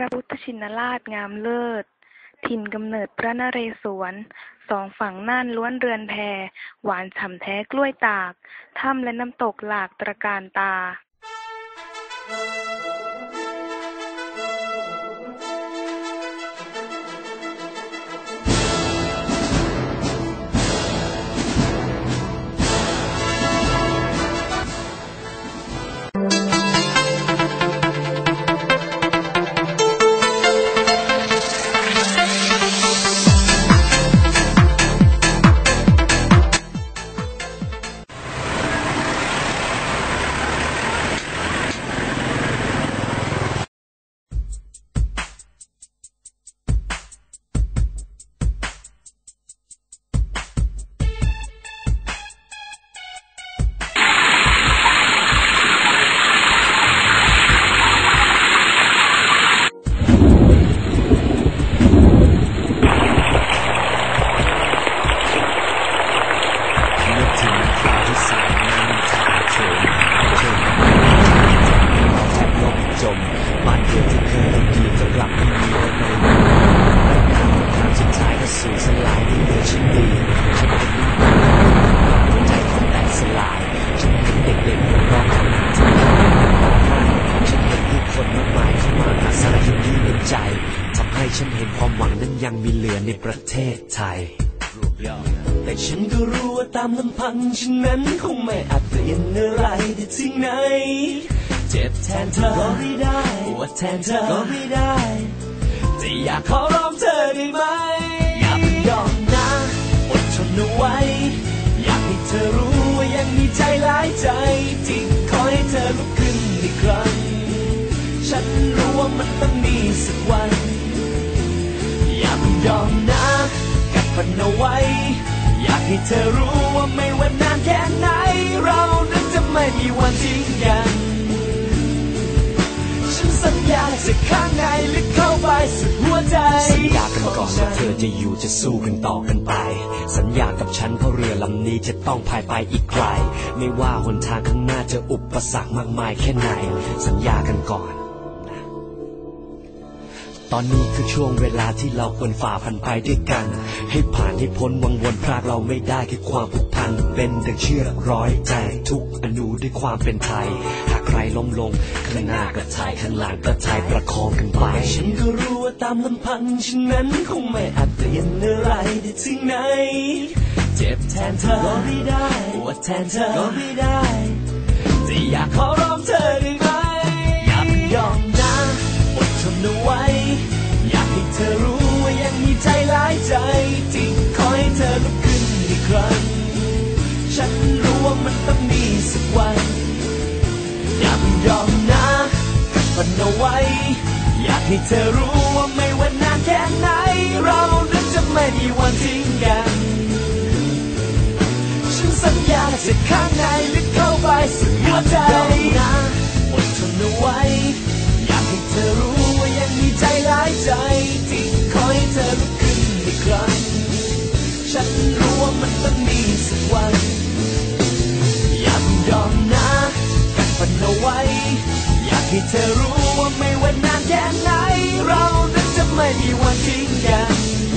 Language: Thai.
ระพุทธชินราชงามเลิศ ถิ่นกำเนิดพระนเรศวร สองฝั่งน่านล้วนเรือนแพ หวานฉ่ำแท้กล้วยตาก ถ้ำและน้ำตกหลากตระการตานึ บานเรือนที่เคยดีก็กลับม่มีแล้วในวันครั้งสุดท้ายก็สูญสลายที่เหลือชิ้นดีฉันเป็นลูกหัวใจของแตกสลายฉันเห็นเด็กๆร้องขนาดที่ร้องฉันเห็นผู้คนมากมายเข้ามาหาสาระที่ในใจทำให้ฉันเห็นความหวังนั้นยังมีเหลือในประเทศไทยแต่ฉันก็รู้ว่าตามลำพังฉันนั้นคงไม่อาจเปลี่ยนอะไรได้ที่ไหน เจ็บแทนเธอได้ วดแทนเธอก็ไม่ได้แต่อยากขอร้องเธอได้ไหม อย่าเพิ่งยอมนะอดทนเอาไว้ อยากให้เธอรู้ว่ายังมีใจหลายใจที่คอยให้เธอลุกขึ้นอีกครั้ง ฉันรู้ว่ามันต้องมีสักวัน อย่าเพิ่งยอมนะกัดฟันเอาไว้ อยากให้เธอรู้ สัญญาจะข้างในลึกเข้าไปสุดหัวใจ สัญญากันก่อนว่าเธอจะอยู่จะสู้กันต่อกันไป สัญญากับฉันเพราะเรือลำนี้จะต้องพายไปอีกไกล ไม่ว่าหนทางข้างหน้าจะอุปสรรคมากมายแค่ไหน สัญญากันก่อนตอนนี้คือช่วงเวลาที่เราควรฝ่าพันไปด้วยกัน ให้ผ่านให้พ้นวังวนพรากเราไม่ได้คือความผูกพัน เป็นดังเชือกร้อยใจทุกอนูด้วยความเป็นไทย ใครล้มลง ข้างหน้าก็ชายข้างหลังก็ชายประคองกันไป ฉันก็รู้ว่าตามลำพังฉันนั้นคงไม่อาจเปลี่ยนอะไรได้ที่ไหน เจ็บแทนเธอก็ไม่ได้ปวดแทนเธอก็ไม่ได้ แต่อยากขอร้องเธอ ให้เธอรู้ว่าไม่ว่านานแค่ไหน เรานั้นจะไม่มีวันทิ้งกัน ฉันสัญญาจะข้างในลึกเข้าไปสุดหัวใจนะอดทนเอาไว้ อยากให้เธอรู้ว่ายังมีใจหลายใจ ที่คอยเธอลุกขึ้นอีกครั้ง ฉันรู้ว่ามันต้องมีสักวัน อย่าเพิ่งยอมนะกัดฟันเอาไว้ อยากให้เธอรู้ว่าไม่ว่านานแค่ไหน เรานั้นจะไม่มีวันทิ้งกัน